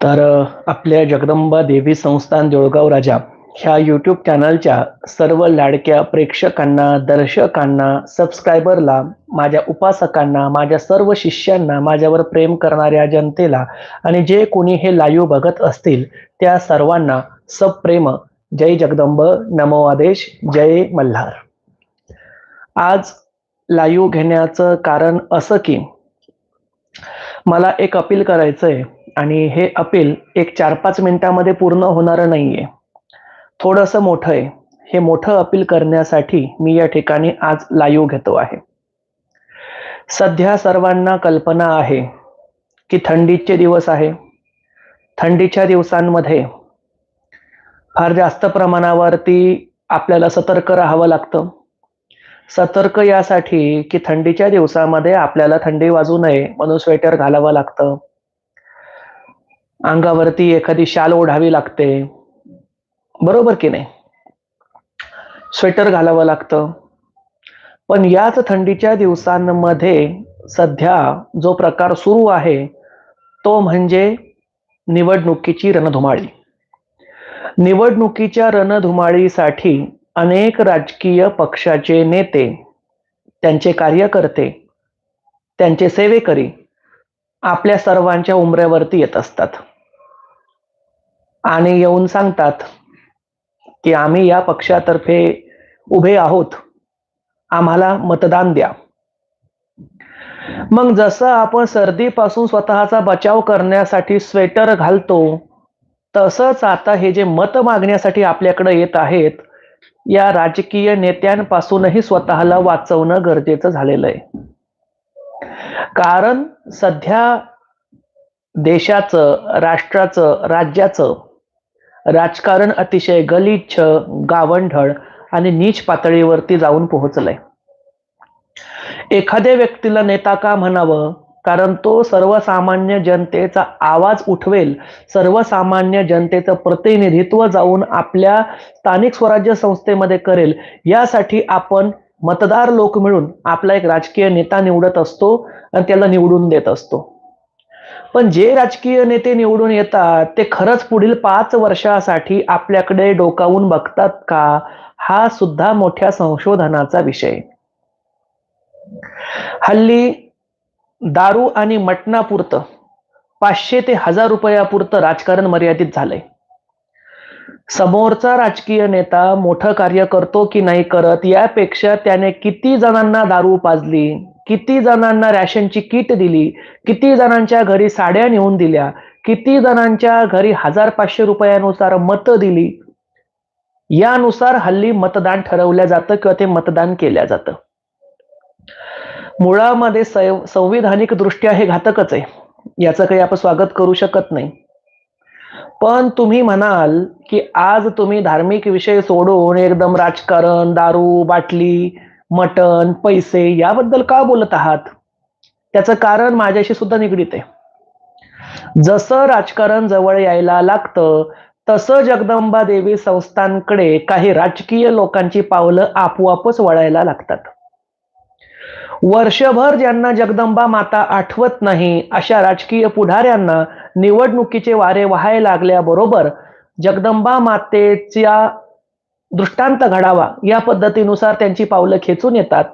तर आपल्या जगदंबा देवी संस्थान देऊळगाव राजा ह्या यूट्यूब चॅनलच्या सर्व लाडक्या प्रेक्षकांना दर्शकांना सबस्क्रायबरला माझ्या उपासकांना माझ्या सर्व शिष्यांना माझ्यावर प्रेम करणाऱ्या जनतेला आणि जे कोणी हे लाईव्ह बघत असतील त्या सर्वांना सप्रेम. जय जगदंब. नमो आदेश. जय मल्हार. आज लाईव्ह घेण्याचं कारण असं की मला एक अपील करायचंय. आणि हे अपील एक चार पाच मिनिटामध्ये पूर्ण होणारं नाहीये. थोडंसं मोठं आहे. हे मोठं अपील करण्यासाठी मी या ठिकाणी आज लाईव्ह घेतो आहे. सध्या सर्वांना कल्पना आहे की थंडीचे दिवस आहे. थंडीच्या दिवसांमध्ये फार जास्त प्रमाणावरती आपल्याला सतर्क राहावं लागतं. सतर्क यासाठी की थंडीच्या दिवसामध्ये आपल्याला थंडी वाजू नये म्हणून स्वेटर घालावं लागतं. अंगावरती एखादी शाल ओढावी लागते. बरोबर की नाही? स्वेटर घालावं लागतं. पण याच थंडीच्या दिवसांमध्ये सध्या जो प्रकार सुरू आहे तो म्हणजे निवडणुकीची रणधुमाळी. निवडणुकीच्या रणधुमाळीसाठी अनेक राजकीय पक्षाचे नेते त्यांचे कार्यकर्ते त्यांचे सेवेकरी आपल्या सर्वांच्या उमऱ्यावरती येत असतात. आणि येऊन सांगतात की आम्ही या पक्षातर्फे उभे आहोत. आम्हाला मतदान द्या. मग जसं आपण सर्दीपासून स्वतःचा बचाव करण्यासाठी स्वेटर घालतो तसंच आता हे जे मत मागण्यासाठी आपल्याकडे येत आहेत या राजकीय नेत्यांपासूनही स्वतःला वाचवणं गरजेचं झालेलं आहे. कारण सध्या देशाचं राष्ट्राचं राज्याचं राजकारण अतिशय गलिच्छ गावंढळ आणि नीच पातळीवरती जाऊन पोहोचलंय. एखाद्या व्यक्तीला नेता का म्हणावं? कारण तो सर्वसामान्य जनतेचा आवाज उठवेल. सर्वसामान्य जनतेचं प्रतिनिधित्व जाऊन आपल्या स्थानिक स्वराज्य संस्थेमध्ये करेल. यासाठी आपण मतदार लोक मिळून आपला एक राजकीय नेता निवडत असतो आणि त्याला निवडून देत असतो. पण जे राजकीय नेते निवडून येतात ते खरंच पुढील पाच वर्षासाठी आपल्याकडे डोकावून बघतात का? हा सुद्धा मोठ्या संशोधनाचा विषय. हल्ली दारू आणि मटणापुरतं पाचशे ते हजार रुपयापुरतं राजकारण मर्यादित झालंय. समोरचा राजकीय नेता मोठं कार्य करतो की नाही करत यापेक्षा त्याने किती जणांना दारू पाजली? किती जणांना रॅशनची किट दिली किती जणांच्या घरी साड्या नेऊन दिल्या किती जणांच्या घरी हजार पाचशे रुपयानुसार मतं दिली यानुसार हल्ली मतदान ठरवलं जातं किंवा ते मतदान केलं जातं. मुळामध्ये संविधानिक दृष्ट्या हे घातकच आहे. याचं काही आपण स्वागत करू शकत नाही. पण तुम्ही म्हणाल की आज तुम्ही धार्मिक विषय सोडून एकदम राजकारण दारू बाटली मटण पैसे याबद्दल का बोलत आहात? त्याचं कारण माझ्याशी सुद्धा निगडीत आहे. जसं राजकारण जवळ यायला लागतं तसं जगदंबा देवी संस्थांकडे काही राजकीय लोकांची पावलं आपोआपच वळायला लागतात. वर्षभर ज्यांना जगदंबा माता आठवत नाही अशा राजकीय पुढाऱ्यांना निवडणुकीचे वारे व्हायला लागल्याबरोबर जगदंबा मातेच्या दृष्टांत घडावा या पद्धतीनुसार त्यांची पावलं खेचून येतात.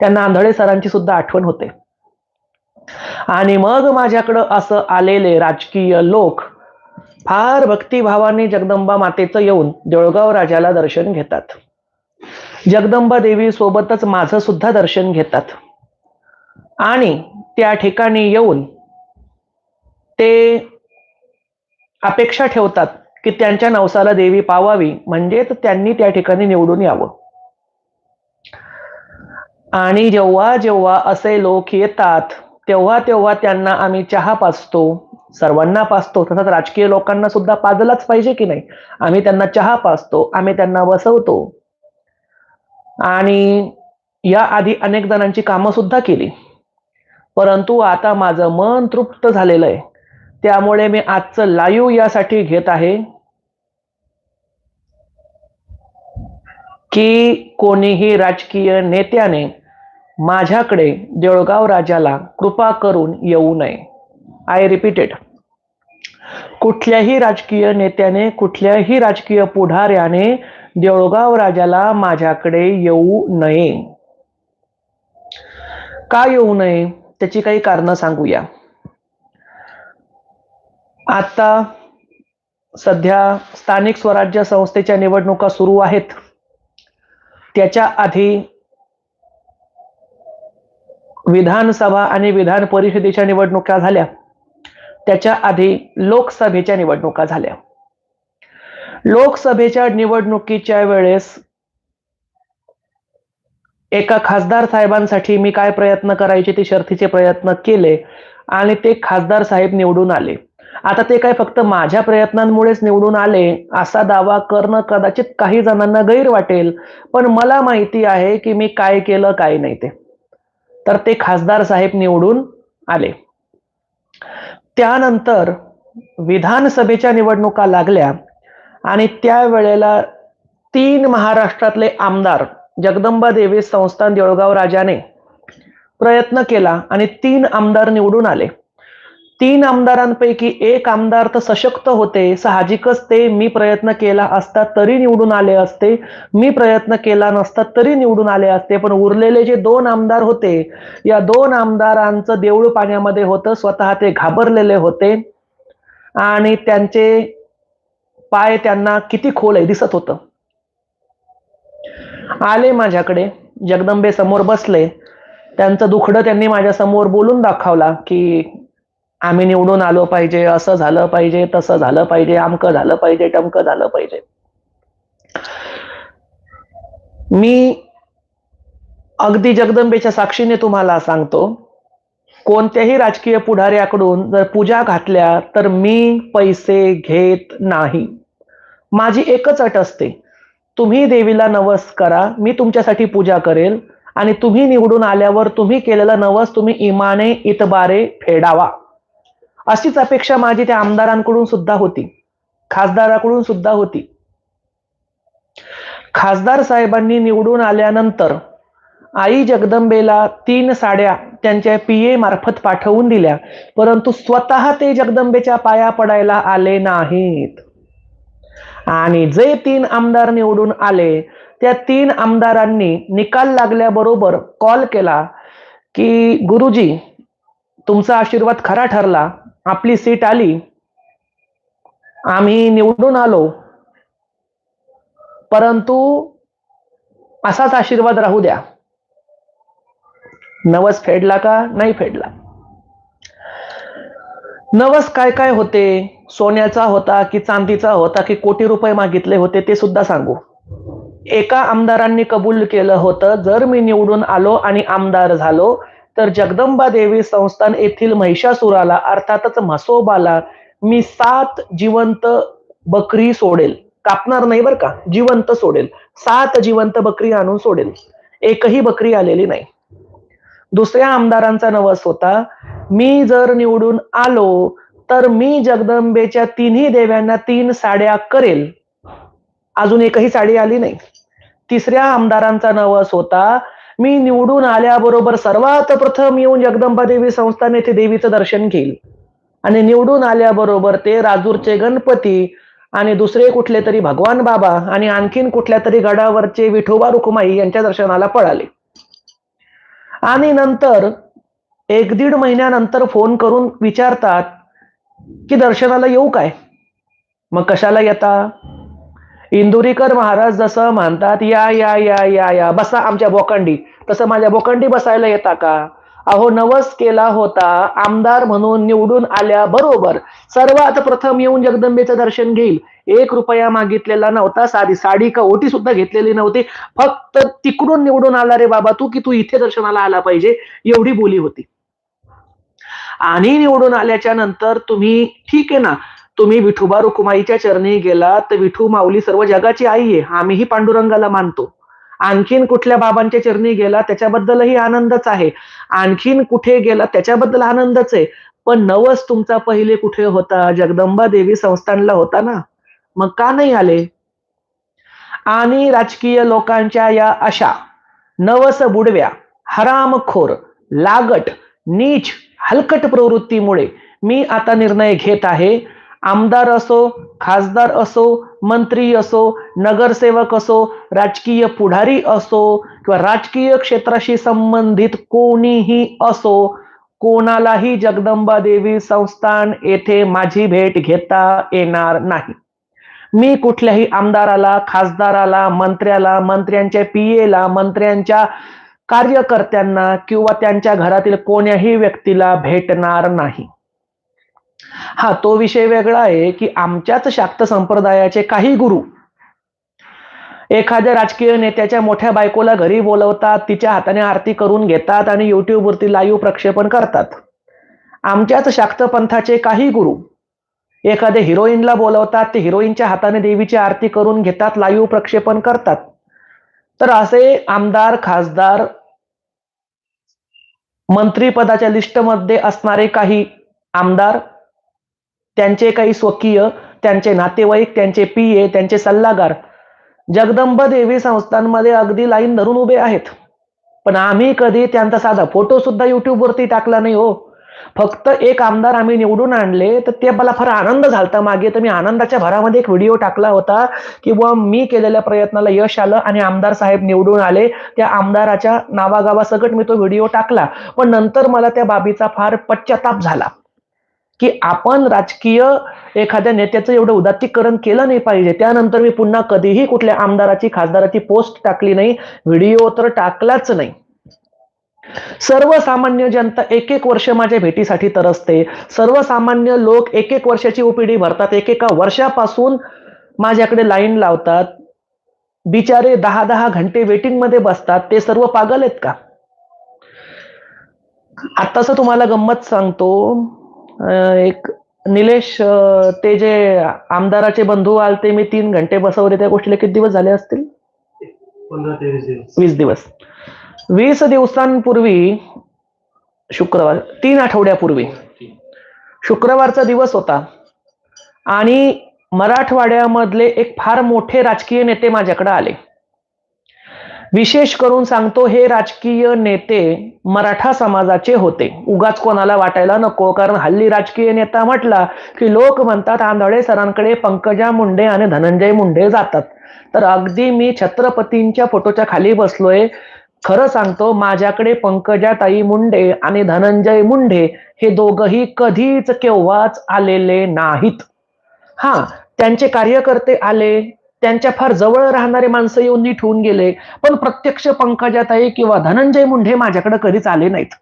त्यांना आंधळे सरांची सुद्धा आठवण होते. आणि मग माझ्याकडं असं आलेले राजकीय लोक फार भक्तिभावाने जगदंबा मातेचं येऊन देऊळगाव राजाला दर्शन घेतात. जगदंबा देवी सोबतच माझं सुद्धा दर्शन घेतात. आणि त्या ठिकाणी येऊन ते अपेक्षा ठेवतात. की त्यांच्या नवसाला देवी पावावी म्हणजेच त्यांनी त्या ठिकाणी निवडून यावं. आणि जेव्हा जेव्हा असे लोक येतात तेव्हा तेव्हा त्यांना आम्ही चहा पाचतो सर्वांना पाचतो तसंच राजकीय लोकांना सुद्धा पाजलाच पाहिजे की नाही? आम्ही त्यांना चहा पाचतो आम्ही त्यांना बसवतो. आणि या आधी अनेक जणांची कामं सुद्धा केली. परंतु आता माझं मन तृप्त झालेलं आहे. त्यामुळे मी आजचं लाईव्ह यासाठी घेत आहे. की कोणीही राजकीय नेत्याने माझ्याकडे देळगाव राजाला कृपा करून येऊ नये. आय रिपीटेड कुठल्याही राजकीय नेत्याने कुठल्याही राजकीय पुढाऱ्याने देऊळगाव राजाला माझ्याकडे येऊ नये. का येऊ नये? त्याची काही कारणं सांगूया. आता सध्या स्थानिक स्वराज्य संस्थेच्या निवडणुका सुरू आहेत. त्याच्या आधी विधानसभा आणि विधान परिषदेच्या निवडणुका झाल्या. त्याच्या आधी लोकसभेच्या निवडणुका झाल्या. लोकसभेच्या निवडणुकीच्या वेळेस एका खासदार साहेबांसाठी मी काय प्रयत्न करायचे ते शर्थीचे प्रयत्न केले आणि ते खासदार साहेब निवडून आले. आता ते काय फक्त माझ्या प्रयत्नांमुळेच निवडून आले असा दावा करणं कदाचित काही जणांना गैर वाटेल पण मला माहिती आहे की मी काय केलं काय नाही ते. तर ते खासदार साहेब निवडून आले. त्यानंतर विधानसभेच्या निवडणुका लागल्या आणि त्यावेळेला तीन महाराष्ट्रातले आमदार जगदंबा देवी संस्थान देऊळगाव राजाने प्रयत्न केला आणि तीन आमदार निवडून आले. तीन आमदारांपैकी एक आमदार तर सशक्त होते. साहजिकच ते मी प्रयत्न केला असता तरी निवडून आले असते. मी प्रयत्न केला नसता तरी निवडून आले असते. पण उरलेले जे दोन आमदार होते या दोन आमदारांचं देऊळ पाण्यामध्ये होतं. स्वतः ते घाबरलेले होते. आणि त्यांचे पाय त्यांना किती खोल आहे दिसत होतं. आले माझ्याकडे. जगदंबे समोर बसले. त्यांचं दुखडं त्यांनी माझ्यासमोर बोलून दाखवला की आम्ही निवडून आलो पाहिजे असं झालं पाहिजे तसं झालं पाहिजे आमकं झालं पाहिजे टमकं झालं पाहिजे. मी अगदी जगदंबेच्या साक्षीने तुम्हाला सांगतो कोणत्याही राजकीय पुढाऱ्याकडून जर पूजा घातल्या तर मी पैसे घेत नाही. माझी एकच अट असते तुम्ही देवीला नवस करा मी तुमच्यासाठी पूजा करेल आणि तुम्ही निवडून आल्यावर तुम्ही केलेला नवस तुम्ही इमाने इतबारे फेडावा. अशीच अपेक्षा माझी त्या आमदारांकडून सुद्धा होती. खासदाराकडून सुद्धा होती. खासदार साहेबांनी निवडून आल्यानंतर आई जगदंबेला तीन साड्या त्यांच्या पीए मार्फत पाठवून दिल्या परंतु स्वतः ते जगदंबेच्या पाया पडायला आले नाहीत. आणि जे तीन आमदार निवडून आले त्या तीन आमदारांनी निकाल लागल्याबरोबर कॉल केला की गुरुजी तुमचा आशीर्वाद खरा ठरला. आपली सीट आली. आम्ही निवडून आलो. परंतु असाच आशीर्वाद राहू द्या. नवस फेडला का नाही फेडला? नवस काय काय होते? सोन्याचा होता की चांदीचा होता की कोटी रुपये मागितले होते ते सुद्धा सांगू. एका आमदारांनी कबूल केलं होतं जर मी निवडून आलो आणि आमदार झालो तर जगदंबा देवी संस्थान येथील महिषासुराला अर्थातच म्हसोबाला मी सात जिवंत बकरी सोडेल. कापणार नाही बरं का? जिवंत सोडेल. सात जिवंत बकरी आणून सोडेल. एकही बकरी आलेली नाही. दुसऱ्या आमदारांचा नवस होता. मी जर निवडून आलो तर मी जगदंबेच्या तिन्ही देव्यांना तीन साड्या करेल. अजून एकही साडी आली नाही. तिसऱ्या आमदारांचा नवस होता. मी निवडून आल्याबरोबर सर्वात प्रथम येऊन जगदंबा देवी संस्थान येथे देवीचं दर्शन घेईल. आणि निवडून आल्याबरोबर ते राजूरचे गणपती आणि दुसरे कुठले तरी भगवान बाबा आणि आणखीन कुठल्या तरी गडावरचे विठोबा रुक्माई यांच्या दर्शनाला पळाले. आणि नंतर एक दीड महिन्यानंतर फोन करून विचारतात की दर्शनाला येऊ काय? मग कशाला येता? इंदुरीकर महाराज जसं म्हणतात या या या या या बसा आमच्या बोकंडी. तसं माझ्या बोकंडी बसायला येता का? अहो नवस केला होता आमदार म्हणून निवडून आल्या बरोबर. सर्वात प्रथम येऊन जगदंबेचं दर्शन घेईल. एक रुपया मागितलेला नव्हता साधी साडी का ओटी सुद्धा घेतलेली नव्हती. फक्त तिकडून निवडून आला रे बाबा तू की तू इथे दर्शनाला आला पाहिजे एवढी बोली होती. आणि निवडून आल्याच्यानंतर तुम्ही ठीक आहे ना तुम्ही विठोबा रुकुमाईच्या चरणी गेला तर विठू माऊली सर्व जगाची आई आहे आम्हीही पांडुरंगाला मानतो. आणखीन कुठल्या बाबांच्या चरणी गेला त्याच्याबद्दलही आनंदच आहे. आणखीन कुठे गेला त्याच्याबद्दल आनंदच आहे. पण नवस तुमचा पहिले कुठे होता? जगदंबा देवी संस्थानला होता ना? मग का नाही आले? आणि राजकीय लोकांच्या या अशा नवस बुडव्या हरामखोर लागट नीच हलकट प्रवृत्तीमुळे मी आता निर्णय घेत आहे. आमदार असो खासदार असो मंत्री असो नगरसेवक असो राजकीय पुढारी असो किंवा राजकीय क्षेत्राशी संबंधित कोणीही असो कोणालाही जगदंबा देवी संस्थान येथे माझी भेट घेता येणार नाही. मी कुठल्याही आमदाराला खासदाराला मंत्र्याला मंत्र्यांच्या पीएला मंत्र्यांच्या कार्यकर्त्यांना किंवा त्यांच्या घरातील कोण्याही व्यक्तीला भेटणार नाही. हा तो विषय वेगळा आहे की आमच्याच शाक्त संप्रदायाचे काही गुरु एखाद्या राजकीय नेत्याच्या मोठ्या बायकोला घरी बोलवतात तिच्या हाताने आरती करून घेतात आणि युट्यूबवरती लाईव्ह प्रक्षेपण करतात. आमच्याच शाक्त पंथाचे काही गुरु एखाद्या हिरोईनला बोलवतात ते हिरोईनच्या हाताने देवीची आरती करून घेतात लाईव्ह प्रक्षेपण करतात. तर असे आमदार खासदार मंत्रीपदाच्या लिस्टमध्ये असणारे काही आमदार त्यांचे काही स्वकीय त्यांचे नातेवाईक त्यांचे पीए त्यांचे सल्लागार जगदंब देवी संस्थांमध्ये अगदी लाईन धरून उभे आहेत. पण आम्ही कधी त्यांचा साधा फोटो सुद्धा युट्यूबवरती टाकला नाही हो. फक्त एक आमदार आम्ही निवडून आणले तर ते मला फार आनंद झालता मागे. तर मी आनंदाच्या भरामध्ये एक व्हिडिओ टाकला होता की बुवा मी केलेल्या प्रयत्नाला यश आलं आणि आमदार साहेब निवडून आले. त्या आमदाराच्या नावागावासकट मी तो व्हिडिओ टाकला. पण नंतर मला त्या बाबीचा फार पश्चाताप झाला. की आपण राजकीय एखाद्या नेत्याचं एवढं उदात्तीकरण केलं नाही पाहिजे. त्यानंतर मी पुन्हा कधीही कुठल्या आमदाराची खासदाराची पोस्ट टाकली नाही. व्हिडिओ तर टाकलाच नाही. सर्वसामान्य जनता एक एक वर्ष माझ्या भेटीसाठी तरसते. सर्वसामान्य लोक एक एक वर्षाची ओपीडी भरतात. एकेका वर्षापासून माझ्याकडे लाईन लावतात. बिचारे दहा दहा घंटे वेटिंगमध्ये बसतात. ते सर्व पागल आहेत का? आताच तुम्हाला गंमत सांगतो. एक निलेश ते जे आमदाराचे बंधू आलते मी तीन घंटे बसवले त्या गोष्टीला किती दिवस झाले असतील? ते वीस दिवस. वीस दिवसांपूर्वी शुक्रवार तीन आठवड्यापूर्वी शुक्रवारचा दिवस होता. आणि मराठवाड्यामधले एक फार मोठे राजकीय नेते माझ्याकडे आले. विशेष करून सांगतो हे राजकीय नेते मराठा समाजाचे होते. उगाच कोणाला वाटायला नको कारण हल्ली राजकीय नेता म्हटला की लोक म्हणतात आंधळे सरांकडे पंकजा मुंडे आणि धनंजय मुंडे जातात. तर अगदी मी छत्रपतींच्या फोटोच्या खाली बसलोय. खरं सांगतो माझ्याकडे पंकजा ताई मुंडे आणि धनंजय मुंडे हे दोघही कधीच केव्हाच आलेले नाहीत. हा त्यांचे कार्यकर्ते आले त्यांच्या फार जवळ राहणारे माणसं येऊन नीट होऊन गेले. पण प्रत्यक्ष पंकजाताई किंवा धनंजय मुंडे माझ्याकडे कधीच आले नाहीत.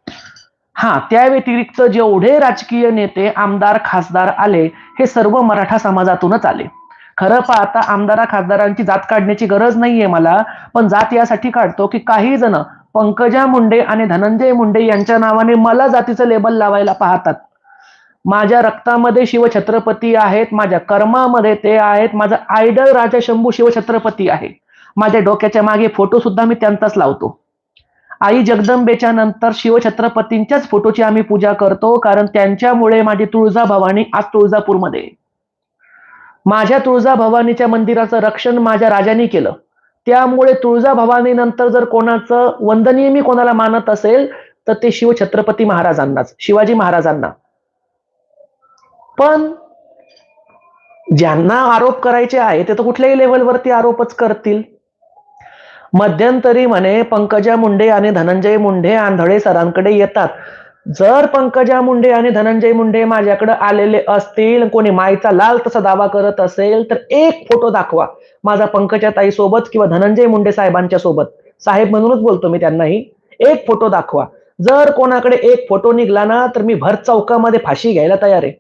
हा त्या व्यतिरिक्त जेवढे राजकीय नेते आमदार खासदार आले हे सर्व मराठा समाजातूनच आले. खरं पाहता आमदारा खासदारांची जात काढण्याची गरज नाहीये मला पण जात यासाठी काढतो की काही जण पंकजा मुंडे आणि धनंजय मुंडे यांच्या नावाने मला जातीचं लेबल लावायला पाहतात. माझ्या रक्तामध्ये शिवछत्रपती आहेत माझ्या कर्मामध्ये ते आहेत माझा आयडल राजा शंभू शिवछत्रपती आहे. माझ्या डोक्याच्या मागे फोटो सुद्धा मी त्यांचाच लावतो. आई जगदंबेच्या नंतर शिवछत्रपतींच्याच फोटोची आम्ही पूजा करतो कारण त्यांच्यामुळे माझी तुळजा भवानी आज तुळजापूरमध्ये. आहे. माझ्या तुळजा भवानीच्या मंदिराचं रक्षण माझ्या राजांनी केलं. त्यामुळे तुळजा भवानी नंतर जर कोणाचं वंदनीय मी कोणाला मानत असेल तर ते शिवछत्रपती महाराजांनाच शिवाजी महाराजांना. पण ज्यांना आरोप करायचे आहे ते तर कुठल्याही लेवलवरती आरोपच करतील. मध्यंतरी म्हणे पंकजा मुंडे आणि धनंजय मुंडे आंधळे सरांकडे येतात. जर पंकजा मुंडे आणि धनंजय मुंडे माझ्याकडे आलेले असतील कोणी मायचा लाल तसा दावा करत असेल तर एक फोटो दाखवा. माझा पंकजा ताई सोबत किंवा धनंजय मुंडे साहेबांच्या सोबत. साहेब म्हणूनच बोलतो मी त्यांनाही. एक फोटो दाखवा. जर कोणाकडे एक फोटो निघला ना तर मी भर चौकामध्ये फाशी घ्यायला तयार आहे.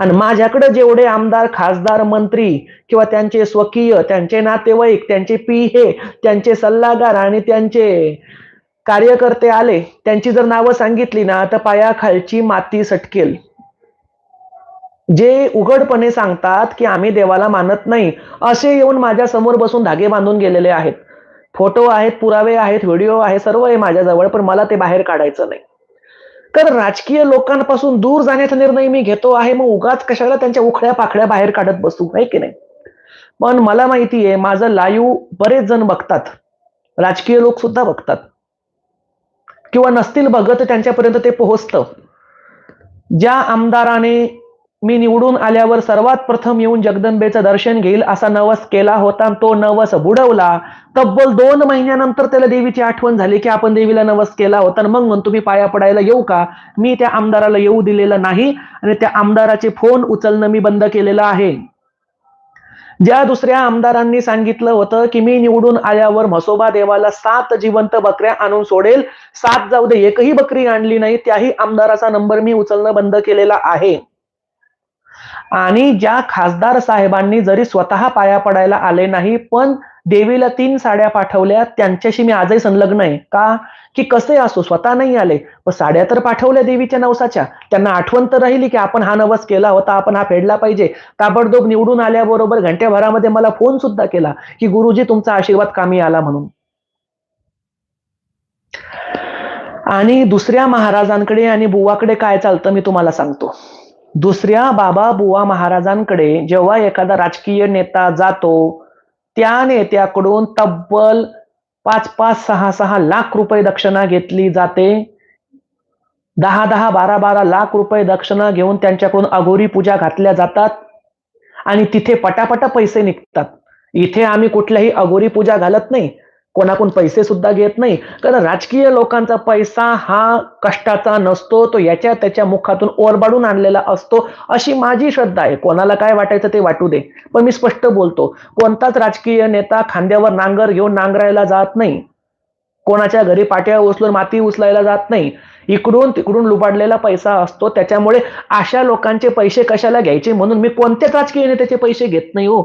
आणि माझ्याकडे जेवढे आमदार खासदार मंत्री किंवा त्यांचे स्वकीय त्यांचे नातेवाईक त्यांचे पी हे त्यांचे सल्लागार आणि त्यांचे कार्यकर्ते आले त्यांची जर नावं सांगितली ना तर पायाखालची माती सटकेल. जे उघडपणे सांगतात की आम्ही देवाला मानत नाही असे येऊन माझ्यासमोर बसून धागे बांधून गेलेले आहेत. फोटो आहेत पुरावे आहेत व्हिडिओ आहे सर्व आहे माझ्याजवळ पण मला ते बाहेर काढायचं नाही. तर राजकीय लोकांपासून दूर जाण्याचा निर्णय मी घेतो आहे. मग उगाच कशाला त्यांच्या उखड्या पाखड्या बाहेर काढत बसू? आहे की नाही? पण मला माहिती आहे माझं लाईव्ह बरेच जण बघतात. राजकीय लोक सुद्धा बघतात. किंवा नसतील बघत त्यांच्यापर्यंत ते पोहोचतं. ज्या आमदाराने मी निवडून आल्यावर सर्वात प्रथम येऊन जगदंबेचं दर्शन घेईल असा नवस केला होता. तो नवस बुडवला. तब्बल दोन महिन्यानंतर त्याला देवीची आठवण झाली की आपण देवीला नवस केला होता. आणि मग म्हणून तुम्ही पाया पडायला येऊ का? मी त्या आमदाराला येऊ दिलेलं नाही आणि त्या आमदाराचे फोन उचलणं मी बंद केलेलं आहे. ज्या दुसऱ्या आमदारांनी सांगितलं होतं की मी निवडून आल्यावर म्हसोबा देवाला सात जिवंत बकऱ्या आणून सोडेल. सात जाऊ दे एकही बकरी आणली नाही. त्याही आमदाराचा नंबर मी उचलणं बंद केलेला आहे. आणि ज्या खासदार साहेबांनी जरी स्वतः पाया पडायला आले नाही पण देवीला तीन साड्या पाठवल्या त्यांच्याशी मी आजही संलग्न आहे. का? की कसे असो स्वतः नाही आले. पण साड्या तर पाठवल्या देवीच्या नवसाच्या. त्यांना आठवण तर राहिली की आपण हा नवस केला होता आपण हा फेडला पाहिजे. ताबडतोब निवडून आल्याबरोबर घंट्याभरामध्ये मला फोन सुद्धा केला की गुरुजी तुमचा आशीर्वाद कामी आला म्हणून. आणि दुसऱ्या महाराजांकडे आणि बुवाकडे काय चालतं मी तुम्हाला सांगतो. दुसऱ्या बाबा बुवा महाराजांकडे जेव्हा एखादा राजकीय नेता जातो त्या नेत्याकडून तब्बल पाच पाच सहा सहा लाख रुपये दक्षिणा घेतली जाते. दहा दहा बारा बारा लाख रुपये दक्षिणा घेऊन त्यांच्याकडून अघोरी पूजा घातल्या जातात आणि तिथे पटापटा पैसे निघतात. इथे आम्ही कुठल्याही अघोरी पूजा घालत नाही कोणाकडून पैसे सुद्धा घेत नाही. कारण राजकीय लोकांचा पैसा हा कष्टाचा नसतो तो याच्या त्याच्या मुखातून ओरबाडून आणलेला असतो अशी माझी श्रद्धा आहे. कोणाला काय वाटायचं ते वाटू दे. पण मी स्पष्ट बोलतो कोणताच राजकीय नेता खांद्यावर नांगर घेऊन नांगरायला जात नाही. कोणाच्या घरी पाट्या उचलून माती उचलायला जात नाही. इकडून तिकडून लुबाडलेला पैसा असतो. त्याच्यामुळे अशा लोकांचे पैसे कशाला घ्यायचे? म्हणून मी कोणत्याच राजकीय नेत्याचे पैसे घेत नाही हो.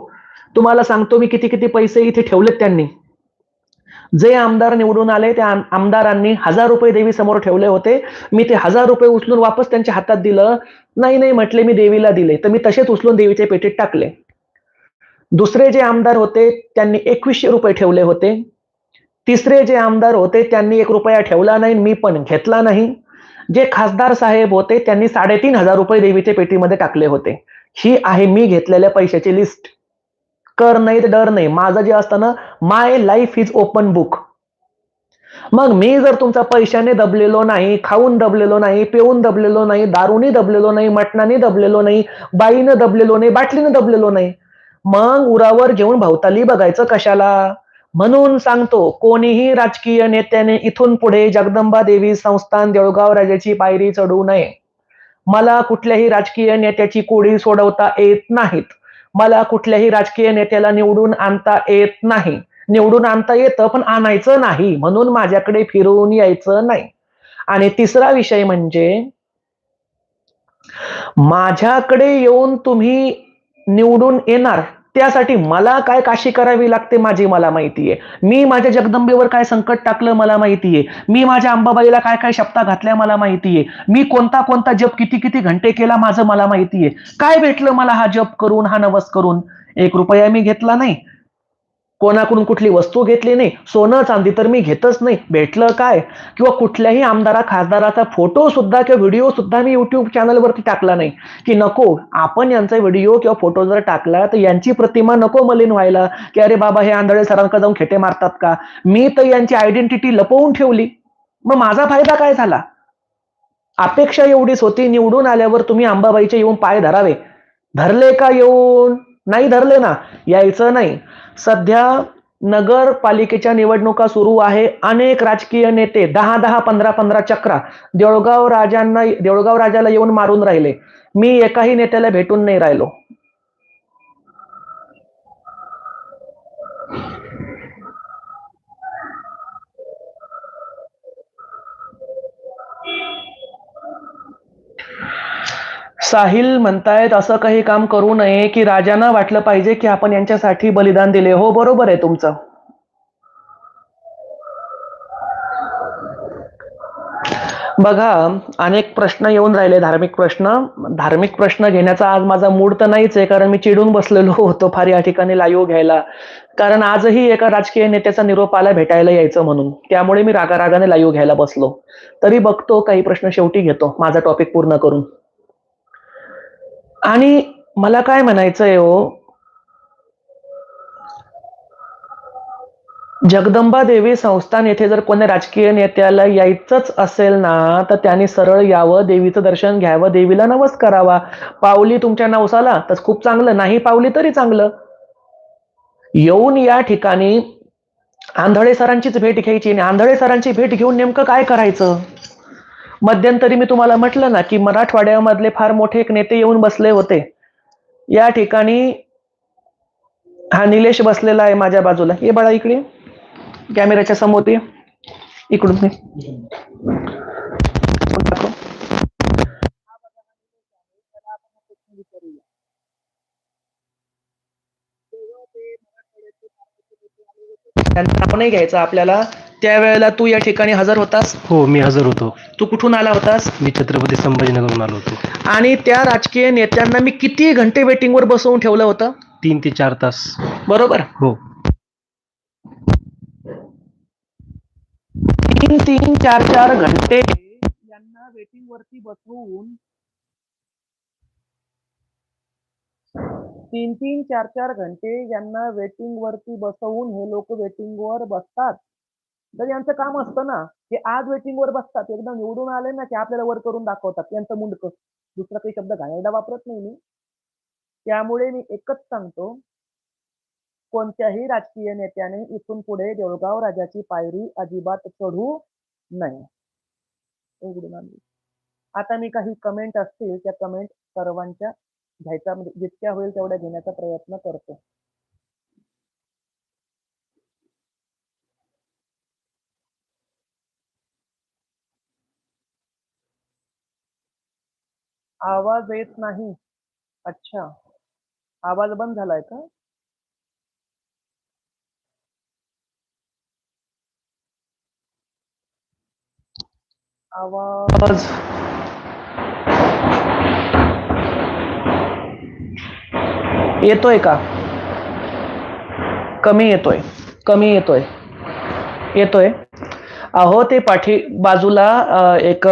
तुम्हाला सांगतो मी किती किती पैसे इथे ठेवलेत त्यांनी. जे आमदार निवडून आले त्या आमदारांनी हजार रुपये देवी समोर ठेवले होते. मी ते हजार रुपये उचलून वापस त्यांच्या हातात दिलं. नाही नाही म्हटले मी देवीला दिले. तर मी तसेच उचलून देवीच्या पेटीत टाकले. दुसरे जे आमदार होते त्यांनी एकवीसशे रुपये ठेवले होते. तिसरे जे आमदार होते त्यांनी एक रुपया ठेवला नाही मी पण घेतला नाही. जे खासदार साहेब होते त्यांनी साडेतीन हजार रुपये देवीच्या पेटीमध्ये टाकले होते. ही आहे मी घेतलेल्या पैशाची लिस्ट कर नाही तर डर नाही. माझं जे असतं ना my life is open book मग मी जर तुमचा पैशाने दबलेलो नाही खाऊन दबलेलो नाही पिऊन दबलेलो नाही दारूनी दबलेलो नाही मटणाने दबलेलो नाही बाईनं दबलेलो नाही बाटलीनं दबलेलो नाही मग उरावर घेऊन भवताली बघायचं कशाला? म्हणून सांगतो कोणीही राजकीय नेत्याने इथून पुढे जगदंबा देवी संस्थान देऊळगाव राजाची पायरी चढू नये. मला कुठल्याही राजकीय नेत्याची कोडी सोडवता येत नाहीत. मला कुठल्याही राजकीय नेत्याला निवडून आणता येत नाही. निवडून आणता येतं पण आणायचं नाही. म्हणून माझ्याकडे फिरवून यायचं नाही. आणि तिसरा विषय म्हणजे माझ्याकडे येऊन तुम्ही निवडून येणार त्यासाठी मला काय काशी करावी लागते माझी मला माहितीये. मी माझ्या जगदंबेवर काय संकट टाकलं मला माहितीये. मी माझ्या अंबाबाईला काय काय शब्दा घातल्या मला माहितीये. मी कोणता कोणता जप किती किती घंटे केला माझं मला माहितीये. काय भेटलं मला हा जप करून हा नवस करून? एक रुपया मी घेतला नाही. कोणाकडून कुठली वस्तू घेतली नाही सोनं चांदी तर मी घेतच नाही. भेटलं काय? किंवा कुठल्याही आमदारा खासदाराचा फोटो सुद्धा किंवा व्हिडिओ सुद्धा मी युट्यूब चॅनलवरती टाकला नाही. की नको आपण यांचा व्हिडिओ किंवा फोटो जर टाकला तर यांची प्रतिमा नको मलिन व्हायला. की अरे बाबा हे आंधळे सरांकडे जाऊन खेटे मारतात का? मी तर यांची आयडेंटिटी लपवून ठेवली. मग माझा फायदा काय झाला? अपेक्षा एवढीच होती निवडून आल्यावर तुम्ही अंबाबाईचे येऊन पाय धरावे. धरले का येऊन? नाही धरले ना. यायचं नाही. सध्या नगरपालिकेच्या निवडणुका सुरू आहे. अनेक राजकीय नेते दहा दहा पंधरा पंधरा चक्रा देऊळगाव राजांना देऊळगाव राजाला येऊन मारून राहिले. मी एकाही नेत्याला भेटून नाही राहिलो. साहिल म्हणतायत असं काही काम करू नये की राजांना वाटलं पाहिजे की आपण यांच्यासाठी बलिदान दिले. हो बरोबर आहे तुमचं. बघा अनेक प्रश्न येऊन राहिले. धार्मिक प्रश्न. धार्मिक प्रश्न घेण्याचा आज माझा मूड तर नाहीच आहे कारण मी चिडून बसलेलो होतो फार या ठिकाणी लाईव्ह घ्यायला. कारण आजही एका राजकीय नेत्याचा निरोप आला भेटायला यायचं म्हणून. त्यामुळे मी रागारागाने लाईव्ह घ्यायला बसलो. तरी बघतो काही प्रश्न शेवटी घेतो. माझा टॉपिक पूर्ण करून. आणि मला काय म्हणायचंय हो? जगदंबा देवी संस्थान येथे जर कोणी राजकीय नेत्याला यायचंच असेल ना तर त्यांनी सरळ यावं देवीचं दर्शन घ्यावं देवीला नवस करावा पावली तुमच्या नवसाला तर खूप चांगलं. नाही पावली तरी चांगलं. येऊन या ठिकाणी आंधळे सरांचीच भेट घ्यायची आणि आंधळे सरांची भेट घेऊन नेमकं काय करायचं? मध्यंतरी मी तुम्हाला म्हटलं ना की मराठवाड्यामधले फार मोठे एक नेते येऊन बसले होते. या ठिकाणी हा निलेश बसलेला आहे माझ्या बाजूला. हे बाळा इकडे. कॅमेऱ्याच्या समोर ये. इकडून ये. त्यांचं नाव नाही घ्यायचं आपल्याला. त्यावेळेला तू या ठिकाणी हजर होतास? हो मी हजर होतो. तू कुठून आला होतास? मी छत्रपती संभाजीनगरहून आलो होतो. आणि त्या राजकीय नेत्यांना मी किती घंटे वेटिंगवर बसवून ठेवलं होतं? तीन ते चार तास. बरोबर. हो. तीन तीन चार चार घंटे यांना वेटिंग वरती बसवून तीन तीन चार चार घंटे यांना वेटिंग वरती बसवून हे लोक वेटिंग वर बसतात. तर यांचं काम असतं ना हे आज वेटिंग वर बसतात एकदा निवडून आले ना की आपल्याला वर करून दाखवतात यांचं मुंडक. दुसरा काही शब्द घालायला वापरत नाही मी. त्यामुळे मी एकच सांगतो कोणत्याही राजकीय नेत्याने इथून पुढे देवगाव राजाची पायरी अजिबात चढू नये. आता मी काही कमेंट असतील त्या कमेंट सर्वांच्या घ्यायचा म्हणजे जितक्या होईल तेवढ्या घेण्याचा प्रयत्न करतो. आवाज येत नाही. अच्छा. आवाज बंद झालाय का? आवाज. येतोय का? कमी येतोय. कमी येतोय. येतोय. अहो ते पाठी बाजूला एक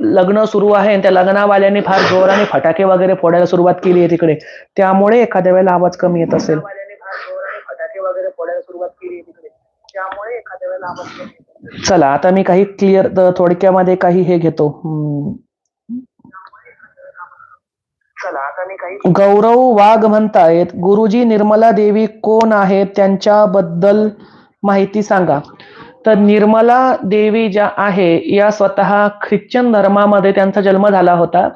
लग्न सुरू आहे आणि त्या लग्नावाल्यांनी फार जोराने फटाके वगैरे फोडायला सुरुवात केली आहे तिकडे. त्यामुळे एखाद्या वेळेला आवाज कमी येत असेल. चला आता मी काही क्लिअर थोडक्यामध्ये काही हे घेतो. गौरव वाघ म्हणतायत गुरुजी निर्मला देवी कोण आहेत? त्यांच्याबद्दल माहिती सांगा. तर निर्मला देवी ज्या आहे या स्वतः ख्रिश्चन धर्मामध्ये त्यांचा जन्म झाला होता.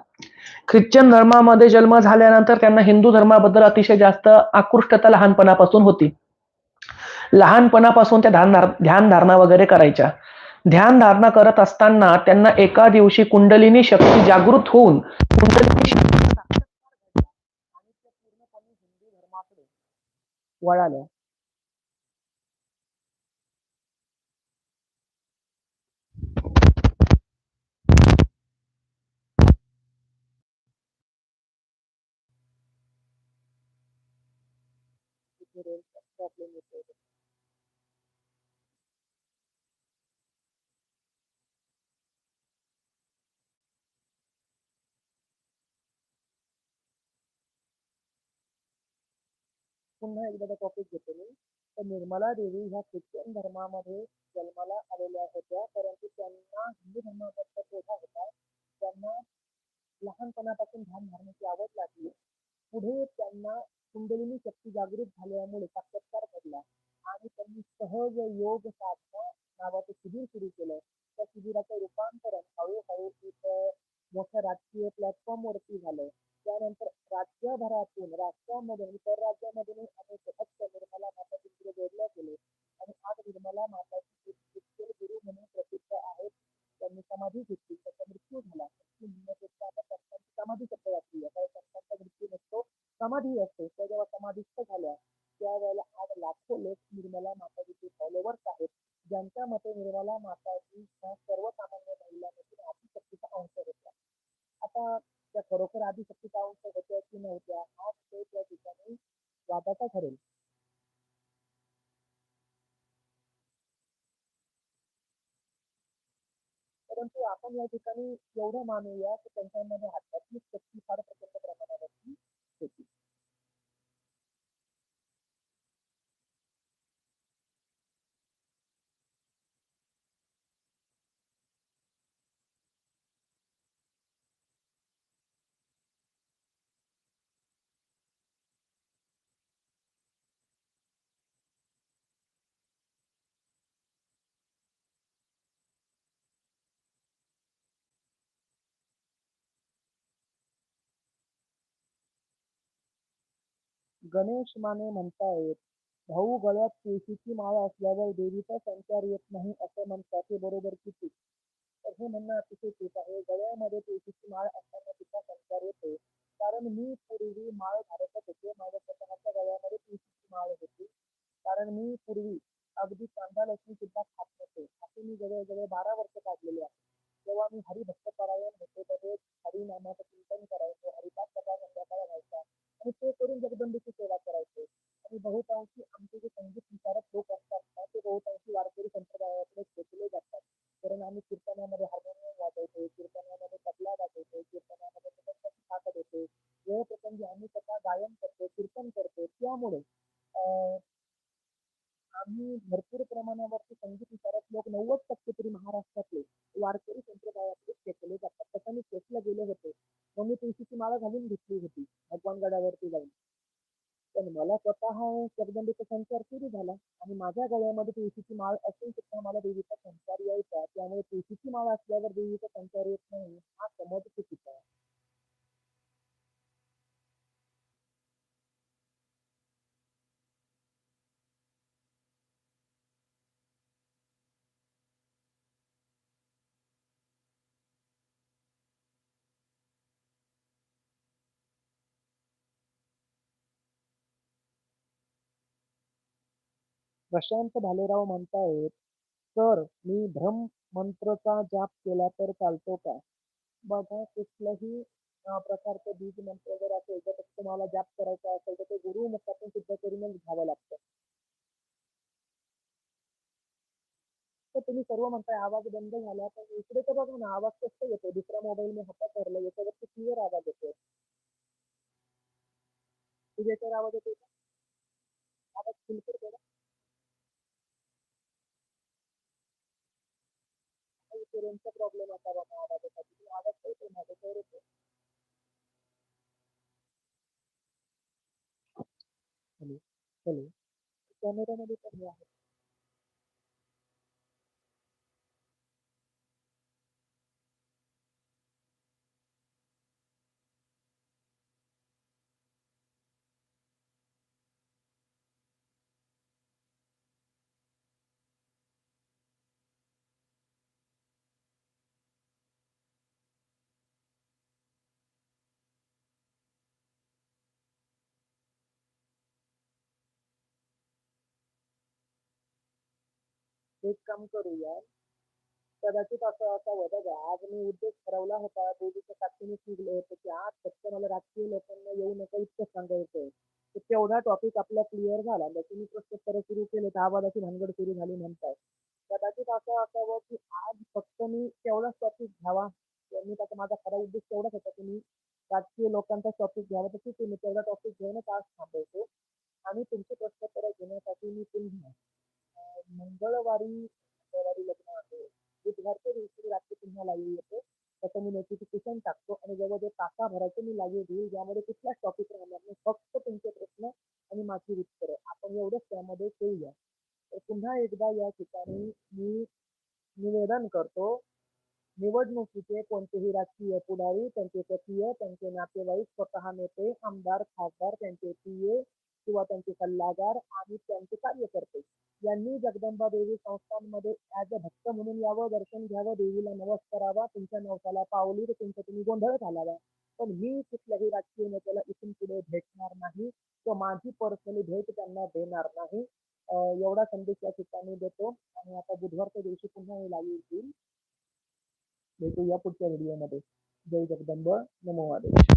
ख्रिश्चन धर्मामध्ये जन्म झाल्यानंतर त्यांना हिंदू धर्माबद्दल अतिशय जास्त आकृष्टता लहानपणापासून होती. लहानपणापासून त्या ध्यान ध्यान धारणा वगैरे करायच्या. ध्यान धारणा करत असताना त्यांना एका दिवशी कुंडलिनी शक्ती जागृत होऊन कुंडलिनी शक्ती वळाल्या घडला प्रॉब्लेम येतो पुन्हा एकदा टॉपिक घेतो मी. तर निर्मला देवी ह्या ख्रिश्चन धर्मामध्ये जन्माला आलेल्या होत्या. परंतु त्यांना हिंदू धर्माबद्दल होता. त्यांना लहानपणापासून ध्यान धरण्याची आवड लागली. पुढे त्यांना कुंडलिनी शक्ती जागृत झाल्यामुळे साक्षात्कार घडला. आणि त्यांनी सहज योग साधना नावाचं शिबिर सुरू केलं. त्या शिबिराचं रूपांतरण हळूहळू एक मोठ्या राजकीय प्लॅटफॉर्म वरती झालं. त्यानंतर राज्यभरातून राष्ट्रामधून इतर परराज्यामधून अनेक भक्त निर्मला माता तिकडे जोडल्या गेले आणि आज निर्मला माताची ख्रिश्चन गुरु म्हणून प्रसिद्ध आहेत त्यांनी समाधी घेतली त्याचा मृत्यू झाला मृत्यू म्हणण्यापेक्षा आता संतांची समाधी शब्द वाचली काही संतांचा मृत्यू नसतो समाधी असते त्या जेव्हा समाधीस्थ झाल्या त्यावेळेला आज लाखो लोक निर्मला माताजीचे फॉलोवर्स आहेत ज्यांच्या मते निर्मला माताजी ह्या सर्वसामान्य महिलांमधून आदिशक्तीचा अंश होत्या आता त्या खरोखर आदिशक्तीचा अंश होत्या की नव्हत्या हा विषय त्या ठिकाणी वादाचा ठरेल परंतु आपण या ठिकाणी एवढं मानूया गणेश माने म्हणतायत भाऊ गळ्यात तुळशीची माळ असल्यावर देवीचा संचार येत नाही असं म्हणतात हे बरोबर किती? तर हे म्हणणं अतिशय चूक आहे. गळ्यामध्ये तुळशीची माळ असताना तिचा संचार येतो कारण मी पूर्वी माळ घालतच होते. माझ्या स्वतःच्या गळ्यामध्ये तुळशीची माळ होती. कारण मी पूर्वी अगदी कांदा लक्ष्मी सुद्धा खात नव्हते. असे मी जवळजवळ बारा वर्ष काढलेले आहे. तेव्हा मी हरिभक्त परायण होते तसेच हरिनामाचं चिंतन करायचो. हरिपाठ सकाळ संध्याकाळ व्हायचा. आणि ते करून जगदंबेची सेवा करायचे. आणि बहुतांशी आमचे जे संगीत विचारक लोक असतात ना ते बहुतांशी वारकरी संप्रदायाकडे खेचले जातात कारण आम्ही कीर्तनामध्ये हार्मोनियम वाजवतो कीर्तनामध्ये तबला वाजवतो कीर्तनामध्ये प्रसंगाची ताकद येते वेळप्रसंगी आम्ही स्वतः गायन करतो कीर्तन करतो त्यामुळे अं, आम्ही भरपूर प्रमाणावरती संगीत विचारक लोक नव्वद टक्के तरी महाराष्ट्रातले वारकरी संप्रदायाकडे खेचले जातात तसं मी खेचलं गेले होते मग मी तुळशीची माळा घालून घेतली होती भगवानगडावरती जाऊन पण मला स्वतः जगदंबेचा संचार सुरू झाला आणि माझ्या प्रशांत भालेराव म्हणतायत सर मी भ्रम मंत्रचा जाप केला तर चालतो का? बघा कुठलंही प्रकारचं बीज मंत्र जर असेल तर तुम्हाला जाप करायचा असेल तर ते गुरु मुखातून सिद्ध करूनच घ्यावं लागतं. तर तुम्ही सर्व म्हणताय आवाज बंद झाला पण इकडे तर बघा ना आवाज कसं येतो दुसऱ्या मोबाईल मी हातात धरला याच्यावरती क्लिअर आवाज येतो तुझ्या आवाज येतो आवाज बिलकुल बघा रेंजचा प्रॉब्लेम असा बाबा आवाजासाठी आवाज माझ्या याच्यावर येतोय हॅलो हॅलो. कॅमेरामध्ये पण हे आहे. एक काम करूया. कदाचित असं असावं बघा आज मी उद्देश ठरवला होता देवीच्या साक्षीने शिकलो होतो की आज फक्त मला राजकीय लोकांना येऊ नका इतकं सांगायचंय. तर तेवढा टॉपिक आपला क्लिअर झाला. म्हणजे त्याची मी प्रश्नोत्तर सुरू केले तर आवाजाची भानगड सुरू झाली म्हणताय. कदाचित असं असावं की आज फक्त मी तेवढाच टॉपिक घ्यावा. म्हणजे मी त्याचा माझा खरा उद्देश तेवढाच होता की मी राजकीय लोकांचा टॉपिक घ्यावा. तर ठीक आहे मी तेवढा टॉपिक घेऊनच आज थांबवतो. आणि तुमची प्रश्नोत्तर घेण्यासाठी मी पुन्हा मंगळवारी मंगळवारी लग्न आहे. बुधवारच्या दिवशी रात्री पुन्हा लाईव्ह येतो. त्याचं मी नोटिफिकेशन टाकतो आणि जवळजवळ तासाभराचे मी लाईव्ह देईल ज्यामध्ये कुठलाच टॉपिक राहणार नाही. फक्त तुमचे प्रश्न आणि माझी उत्तरं. आपण एवढंच त्यामध्ये ठेवूया. तर पुन्हा एकदा या ठिकाणी मी निवेदन करतो निवडणुकीचे कोणतेही राजकीय पुढारी त्यांचे सचिव त्यांचे नातेवाईक स्वतः नेते आमदार खासदार त्यांचे पीए किंवा त्यांचे सल्लागार आणि त्यांचे कार्यकर्ते यांनी जगदंबा देवी संस्थांमध्ये ऍज अ भक्त म्हणून यावं दर्शन घ्यावं देवीला नवस करावा तुमच्या नवसाला पावली तर तुमचा तुम्ही गोंधळ घालावा. पण मी कुठल्याही राजकीय नेत्याला इथून पुढे भेटणार नाही किंवा माझी पर्सनली भेट त्यांना देणार नाही. एवढा संदेश या ठिकाणी देतो आणि आता बुधवारच्या दिवशी पुन्हा मी लाईव्ह येईल भेटूया पुढच्या व्हिडिओमध्ये. जय जगदंब. नमो आदेश